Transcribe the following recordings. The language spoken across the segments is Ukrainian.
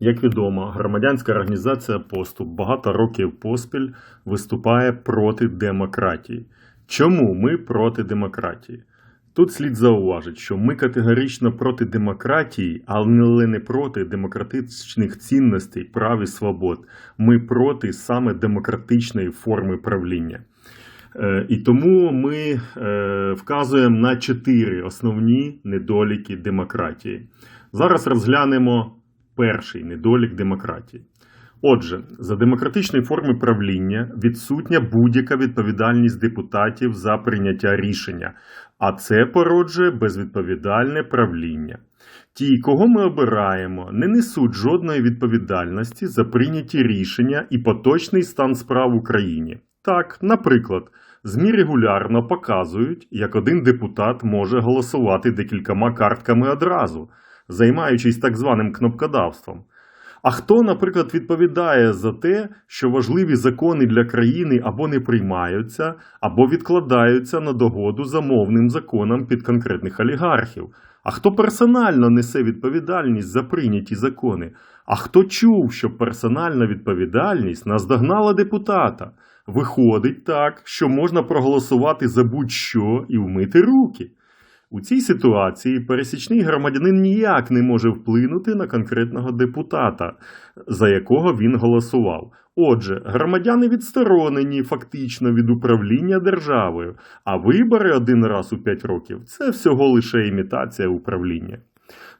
Як відомо, громадянська організація Поступ багато років поспіль виступає проти демократії. Чому ми проти демократії? Тут слід зауважити, що ми категорично проти демократії, але не проти демократичних цінностей, прав і свобод. Ми проти саме демократичної форми правління. Е, І тому ми е, вказуємо на чотири основні недоліки демократії. Зараз розглянемо перший недолік демократії. Отже, за демократичної форми правління відсутня будь-яка відповідальність депутатів за прийняття рішення, а це породжує безвідповідальне правління. Ті, кого ми обираємо, не несуть жодної відповідальності за прийняті рішення і поточний стан справ в Україні. Так, наприклад, ЗМІ регулярно показують, як один депутат може голосувати декількома картками одразу, займаючись так званим кнопкодавством. А хто, наприклад, відповідає за те, що важливі закони для країни або не приймаються, або відкладаються на догоду замовним законам під конкретних олігархів? А хто персонально несе відповідальність за прийняті закони? А хто чув, що персональна відповідальність наздогнала депутата? Виходить так, що можна проголосувати за будь-що і вмити руки. У цій ситуації пересічний громадянин ніяк не може вплинути на конкретного депутата, за якого він голосував. Отже, громадяни відсторонені фактично від управління державою, а вибори один раз у п'ять років це всього лише імітація управління.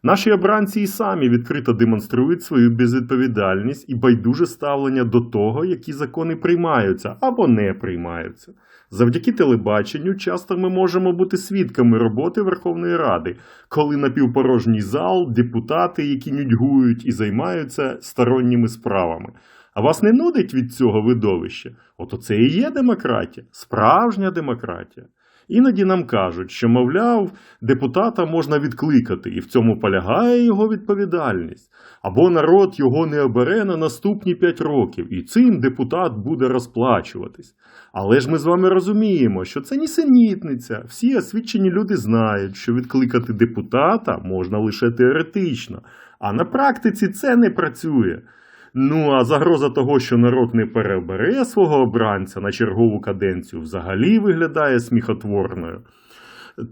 Наші обранці і самі відкрито демонструють свою безвідповідальність і байдуже ставлення до того, які закони приймаються або не приймаються. Завдяки телебаченню часто ми можемо бути свідками роботи Верховної Ради, коли напівпорожній зал, депутати, які нудьгують і займаються сторонніми справами. А вас не нудить від цього видовища? Ото це і є демократія, справжня демократія. Іноді нам кажуть, що, мовляв, депутата можна відкликати, і в цьому полягає його відповідальність. Або народ його не обере на наступні 5 років, і цим депутат буде розплачуватись. Але ж ми з вами розуміємо, що це нісенітниця. Всі освічені люди знають, що відкликати депутата можна лише теоретично, а на практиці це не працює. Ну а загроза того, що народ не переобере свого обранця на чергову каденцію, взагалі виглядає сміхотворною.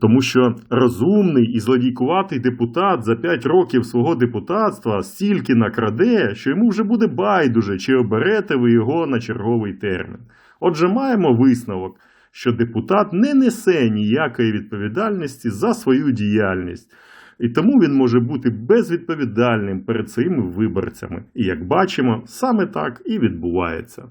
Тому що розумний і злодійкуватий депутат за 5 років свого депутатства стільки накраде, що йому вже буде байдуже, чи оберете ви його на черговий термін. Отже, маємо висновок, що депутат не несе ніякої відповідальності за свою діяльність. І тому він може бути безвідповідальним перед своїми виборцями. І як бачимо, саме так і відбувається.